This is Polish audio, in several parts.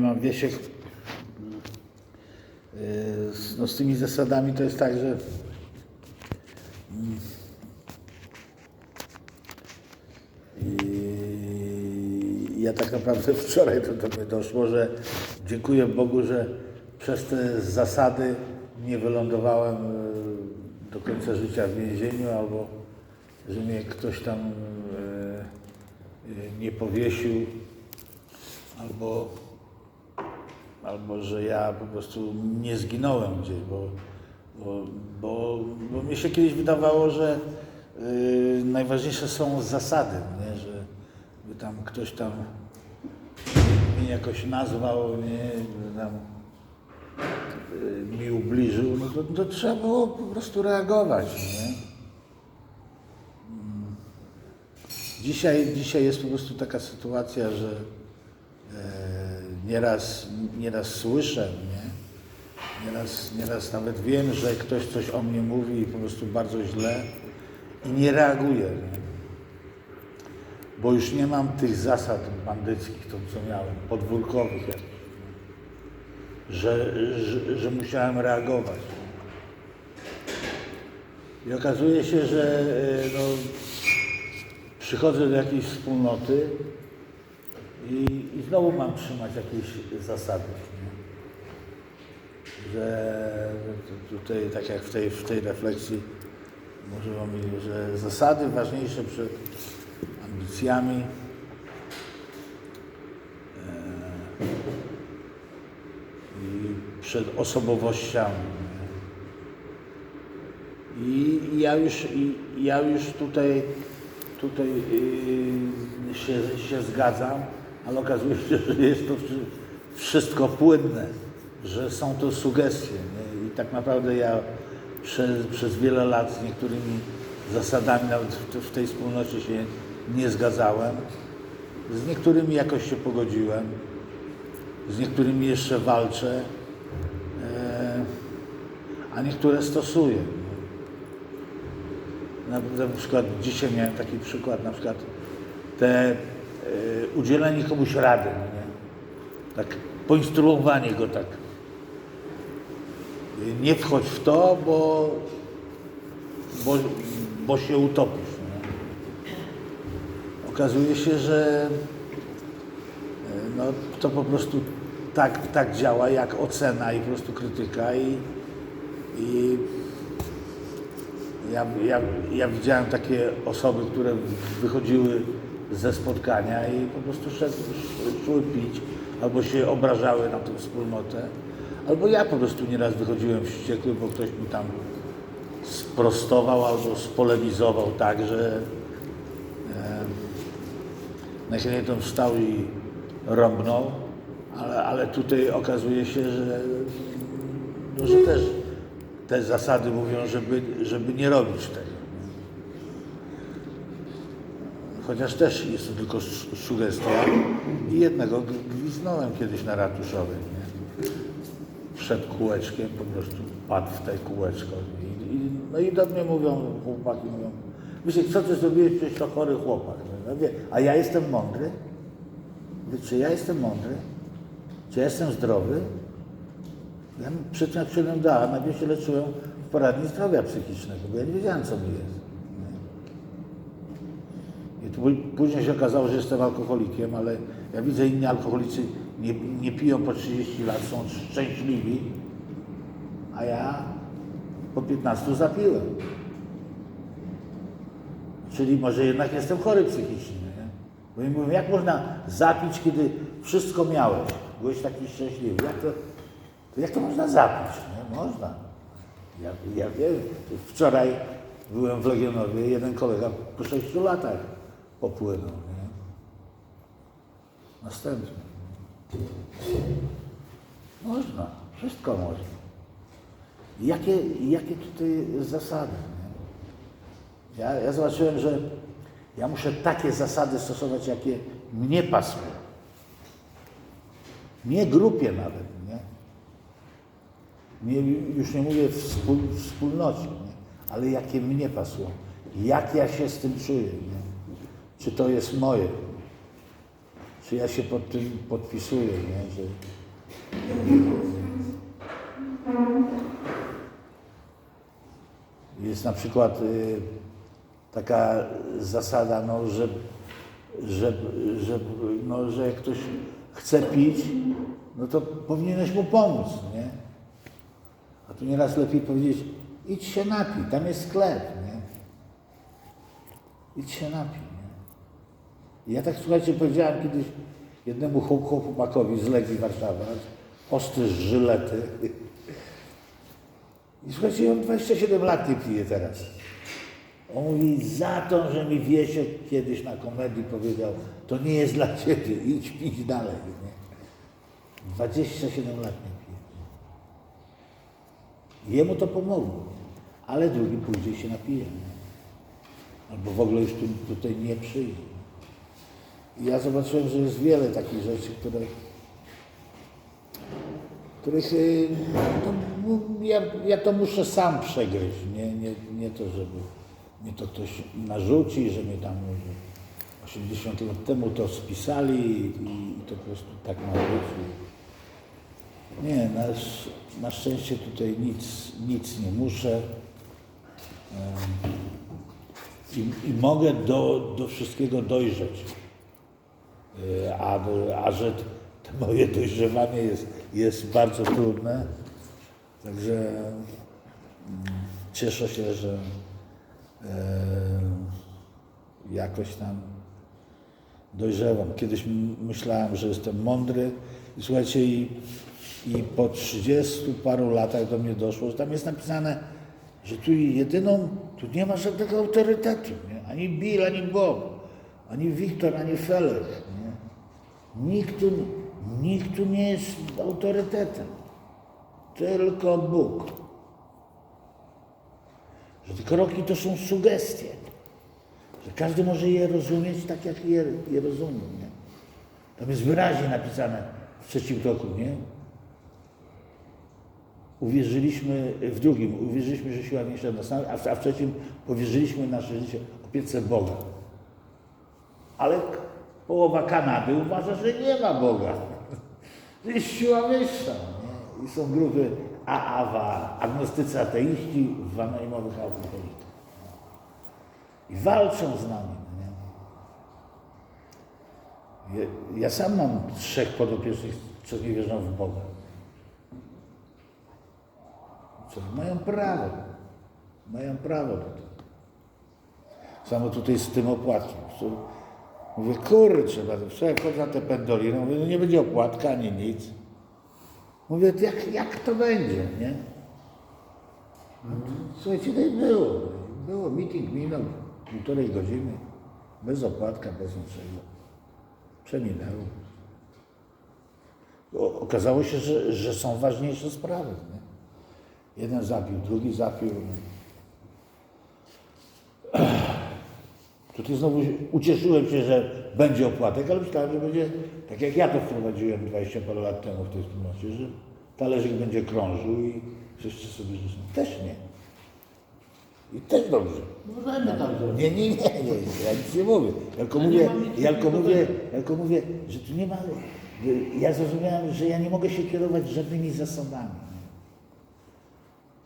Mam Wiesiek. Z- No z tymi zasadami to jest tak, że mm, ja tak naprawdę wczoraj to do mnie doszło, że dziękuję Bogu, że przez te zasady nie wylądowałem yy, do końca życia w więzieniu albo że mnie ktoś tam yy, nie powiesił albo albo że ja po prostu nie zginąłem gdzieś, bo, bo, bo, bo mi się kiedyś wydawało, że y, najważniejsze są zasady, nie? że by tam ktoś tam mnie jakoś nazwał, nie? Że tam y, mi ubliżył, no to, to trzeba było po prostu reagować. Nie? Mm. Dzisiaj, dzisiaj jest po prostu taka sytuacja, że e, nieraz, nieraz słyszę, nie? Nieraz, nieraz nawet wiem, że ktoś coś o mnie mówi i po prostu bardzo źle i nie reaguję. Nie? Bo już nie mam tych zasad bandyckich, to co miałem, podwórkowych, że, że, że musiałem reagować. I okazuje się, że e, no, przychodzę do jakiejś wspólnoty, i, I znowu mam trzymać jakieś zasady. Że tu- tutaj, tak jak w tej, w tej refleksji mówiło mi, że zasady ważniejsze przed ambicjami. e, przed osobowościami. I ja już, i ja już tutaj, tutaj yy, się, się zgadzam, ale okazuje się, że jest to wszy- wszystko płynne, że są to sugestie. Nie? I tak naprawdę ja przez, przez wiele lat z niektórymi zasadami nawet w, w tej wspólnocie się nie zgadzałem. Z niektórymi jakoś się pogodziłem, z niektórymi jeszcze walczę, e, a niektóre stosuję. Na, na przykład dzisiaj miałem taki przykład, na przykład te e, udzielenie komuś rady, no nie? tak poinstruowanie go tak. Nie wchodź w to, bo, bo, bo się utopisz. Nie? Okazuje się, że e, no, to po prostu tak, tak działa jak ocena i po prostu krytyka i, i ja, ja, ja widziałem takie osoby, które wychodziły ze spotkania i po prostu szedł, szły pić, albo się obrażały na tę wspólnotę, albo ja po prostu nieraz wychodziłem wściekły, bo ktoś mi tam sprostował albo spolemizował tak, że e, najchętniej to wstał i rąbnął, ale, ale tutaj okazuje się, że, no, że też te zasady mówią, żeby, żeby nie robić tego. Chociaż też jest to tylko su- sugestia. I jednego gwiznąłem kiedyś na ratuszowej. Nie? Przed kółeczkiem po prostu padł w te kółeczko. I, i, no i do mnie mówią, chłopaki mówią, Wiecie, co ty zrobiłeś, przecież to chory chłopak. Ja mówię, a ja jestem mądry? Czy ja jestem mądry? Czy ja jestem zdrowy? Ja przyszedłem do A, najpierw się leczyłem w poradni zdrowia psychicznego, bo ja nie wiedziałem, co mi jest. I później się okazało, że jestem alkoholikiem, ale ja widzę inni alkoholicy nie, nie piją po 30 lat, są szczęśliwi, a ja po 15 zapiłem. Czyli może jednak jestem chory psychicznie. Nie? Bo mi mówią, jak można zapić, kiedy wszystko miałeś? Byłeś taki szczęśliwy. Jak to, to jak to można zapić? Nie? Można. Ja, ja wiem. Wczoraj byłem w Legionowie, jeden kolega po 6 latach popłynął. Nie? Następny. Można. Wszystko można. Jakie, jakie tutaj zasady? Nie? Ja, ja zobaczyłem, że ja muszę takie zasady stosować, jakie mnie pasują. Nie grupie nawet, nie? nie już nie mówię wspól, wspólnocie, nie? ale jakie mnie pasują. Jak ja się z tym czuję, nie? Czy to jest moje? czy ja się pod tym podpisuję, nie? że jest na przykład y, taka zasada, no, że, że, że, no, że jak ktoś chce pić, no to powinieneś mu pomóc, nie? A tu nieraz lepiej powiedzieć, idź się napij, tam jest sklep, nie? Idź się napij? Ja tak, słuchajcie, powiedziałem kiedyś jednemu chłop- chłopakowi z Legii Warszawa, ostry z żylety. I słuchajcie, on 27 lat nie pije teraz. On mówi, za to, że mi Wiesiek kiedyś na komedii powiedział, to nie jest dla ciebie, idź pić dalej. Nie? 27 lat nie pije. Jemu to pomogło, ale drugi później się napije. Albo w ogóle już tu, tutaj nie przyjdzie. Ja zobaczyłem, że jest wiele takich rzeczy, które, których y, ja, ja to muszę sam przegryźć. Nie, nie, nie to, żeby mnie to ktoś narzuci, że mnie tam że 80 lat temu to spisali i, i to po prostu tak ma być. Nie, na, na szczęście tutaj nic, nic nie muszę. I, i mogę do, do wszystkiego dojrzeć. Y, A, a że to moje dojrzewanie jest, jest bardzo trudne. Także mm, cieszę się, że e, jakoś tam dojrzewam. Kiedyś myślałem, że jestem mądry i słuchajcie, i, i po 30 paru latach do mnie doszło, że tam jest napisane, że tu jedyną, tu nie ma żadnego autorytetu, nie? ani Bill, ani Bob, ani Wiktor, ani Feller. Nie? Nikt, tu, nikt tu nie jest autorytetem, tylko Bóg. Że te kroki to są sugestie, że każdy może je rozumieć tak, jak je, je rozumie. Nie? Tam jest wyraźnie napisane w trzecim kroku, nie? Uwierzyliśmy, w drugim, uwierzyliśmy, że siła większa nas, a w, a w trzecim powierzyliśmy nasze życie opiece Boga. Ale połowa Kanady uważa, że nie ma Boga. Że jest siła wyższa. Nie? I są grupy AAWA, agnostycy ateiści w anonimowych alkoholikach. I walczą z nami. Nie? Ja, ja sam mam trzech podopiecznych, co nie wierzą w Boga. Co, mają prawo. Mają prawo do tego. Samo tutaj z tym opłatkiem. Mówię, kurczę, wczoraj wchodzę na te pendoliny, mówię, no nie będzie opłatka ani nic. Mówię, jak, jak to będzie, nie? No, Słuchajcie, no i było. Było, meeting minął półtorej godziny, bez opłatka, bez niczego. Przeminęło. Okazało się, że, że są ważniejsze sprawy. Nie? Jeden zapił, drugi zapił. Tutaj znowu ucieszyłem się, że będzie opłatek, ale myślałem, że będzie tak jak ja to wprowadziłem 20 parę lat temu w tej wspólnocie, że talerzyk będzie krążył i wszyscy sobie życzą. Też nie. I też dobrze. Możemy tak zrobić. Nie, nie, nie, nie, ja nic nie mówię. Ja tylko mówię, ja tylko mówię, ja tylko mówię, że tu nie ma. Ja zrozumiałem, że ja nie mogę się kierować żadnymi zasadami.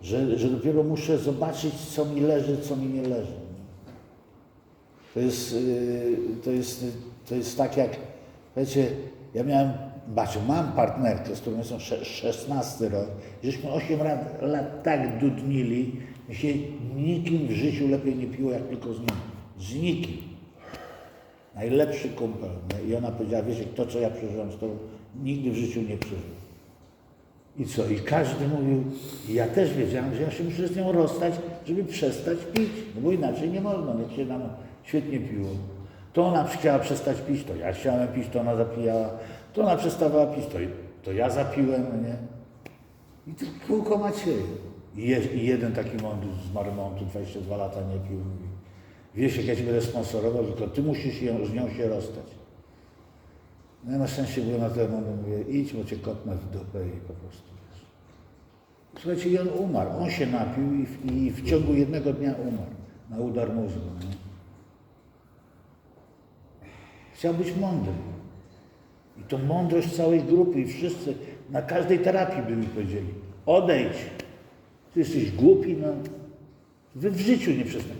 Że, że dopiero muszę zobaczyć, co mi leży, co mi nie leży. To jest, yy, to jest, to jest tak jak, wiecie, ja miałem, Baciu, mam partnerkę, z którą jestem sze- 16 rok, żeśmy 8 lat, lat tak dudnili, mi się nikim w życiu lepiej nie piło, jak tylko z nim. Z nikim. Najlepszy kumpel. I ona powiedziała, wiecie, to co ja przeżyłam z tobą, nigdy w życiu nie przeżyłem. I co? I każdy mówił, i ja też wiedziałem, że ja się muszę z nią rozstać, żeby przestać pić, no bo inaczej nie można, jak się nam świetnie piło. To ona chciała przestać pić, to ja chciałem pić, to ona zapijała, to ona przestawała pić, to, to ja zapiłem, no nie? I to kółko macie. I, je, I jeden taki mądry z Marmontu, 22 lata nie pił, mówi, wiesz, jak ja cię będę sponsorował, tylko ty musisz ją, z nią się rozstać. No ja na szczęście byłem na tyle mądry, mówię, idź, bo cię kopnę w dupę i po prostu, wiesz. Słuchajcie, i on umarł. On się napił i w, i w ciągu jednego dnia umarł na udar mózgu. Nie? Chciał być mądry. I to mądrość całej grupy i wszyscy na każdej terapii by mi powiedzieli. Odejdź. Ty jesteś głupi, no. Wy w życiu nie przestań.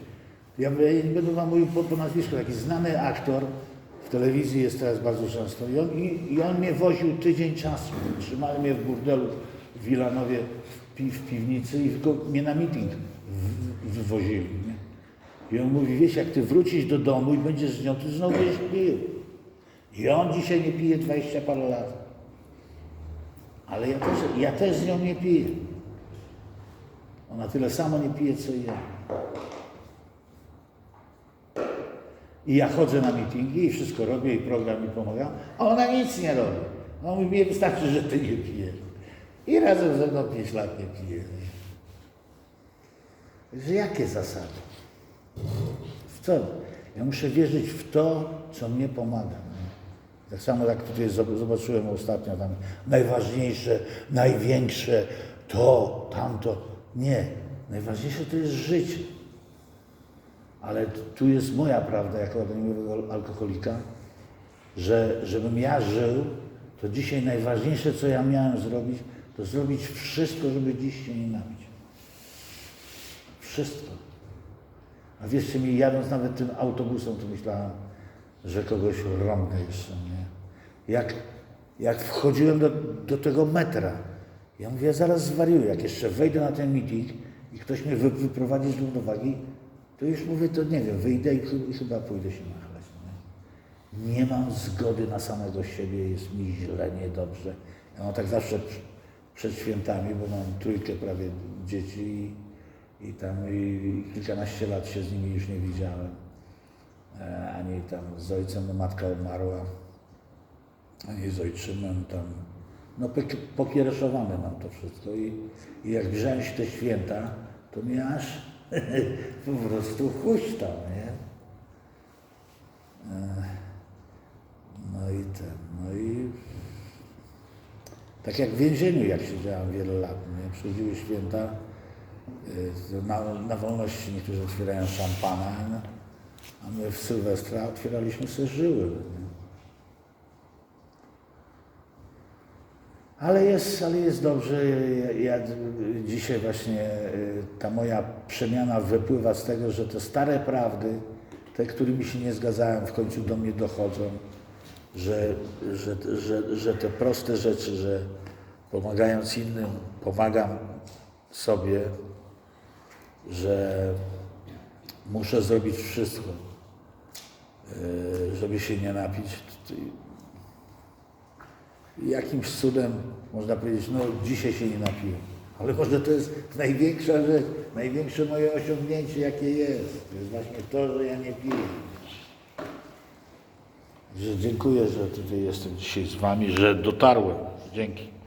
Ja nie będę wam mówił po, po nazwisku. Taki znany aktor w telewizji jest teraz bardzo często. I on, i, i on mnie woził tydzień czasu. Trzymali mnie w burdelu w Wilanowie w, pi, w piwnicy i tylko mnie na meeting wywozili. I on mówi, wiesz, jak ty wrócisz do domu i będziesz z nią, ty znowu będziesz pił. I on dzisiaj nie pije 20 parę lat. Ale ja też, ja też z nią nie piję. Ona tyle samo nie pije, co ja. I ja chodzę na mityngi i wszystko robię i program mi pomaga, a ona nic nie robi. Ona mówi, mnie wystarczy, że ty nie pijesz. I razem ze mną 5 lat nie pije. Że jakie zasady? W co? Ja muszę wierzyć w to, co mnie pomaga. Tak samo jak tutaj zob- zobaczyłem ostatnio tam najważniejsze, największe, to, tamto. Nie. Najważniejsze to jest życie. Ale tu jest moja prawda jako anonimowego alkoholika, że żebym ja żył, to dzisiaj najważniejsze, co ja miałem zrobić, to zrobić wszystko, żeby dziś się nie napić. Wszystko. A wierzcie mi, jadąc nawet tym autobusem, to myślałem, że kogoś rąbnę jeszcze, nie? Jak, jak wchodziłem do, do tego metra, ja mówię, zaraz zwariuję, jak jeszcze wejdę na ten meeting i ktoś mnie wy, wyprowadzi z równowagi, to już mówię, to nie wiem, wyjdę i, i chyba pójdę się nachlać. Nie? nie mam zgody na samego siebie, jest mi źle, niedobrze. Ja mam tak zawsze pr- przed świętami, bo mam trójkę prawie dzieci i, tam i kilkanaście lat się z nimi już nie widziałem. E, ani tam z ojcem, no matka umarła, ani z ojczymem tam. No pok- pokiereszowane mam to wszystko i, i jak się te święta, to mnie aż po prostu huśtał, nie? E, No i ten, no i tak jak w więzieniu, jak siedziałem wiele lat, nie? Przychodziły święta, na, na wolności niektórzy otwierają szampana, a my w Sylwestra otwieraliśmy sobie żyły. Ale jest, ale jest dobrze. Ja, ja dzisiaj właśnie y, ta moja przemiana wypływa z tego, że te stare prawdy, te, którymi się nie zgadzałem, w końcu do mnie dochodzą, że, że, że, że te proste rzeczy, że pomagając innym, pomagam sobie, że muszę zrobić wszystko, y, żeby się nie napić. Jakimś cudem można powiedzieć, no dzisiaj się nie napiłem. Ale może to jest największa rzecz, największe moje osiągnięcie, jakie jest. To jest właśnie to, że ja nie piję. Że dziękuję, że tutaj jestem dzisiaj z Wami, że dotarłem. Dzięki.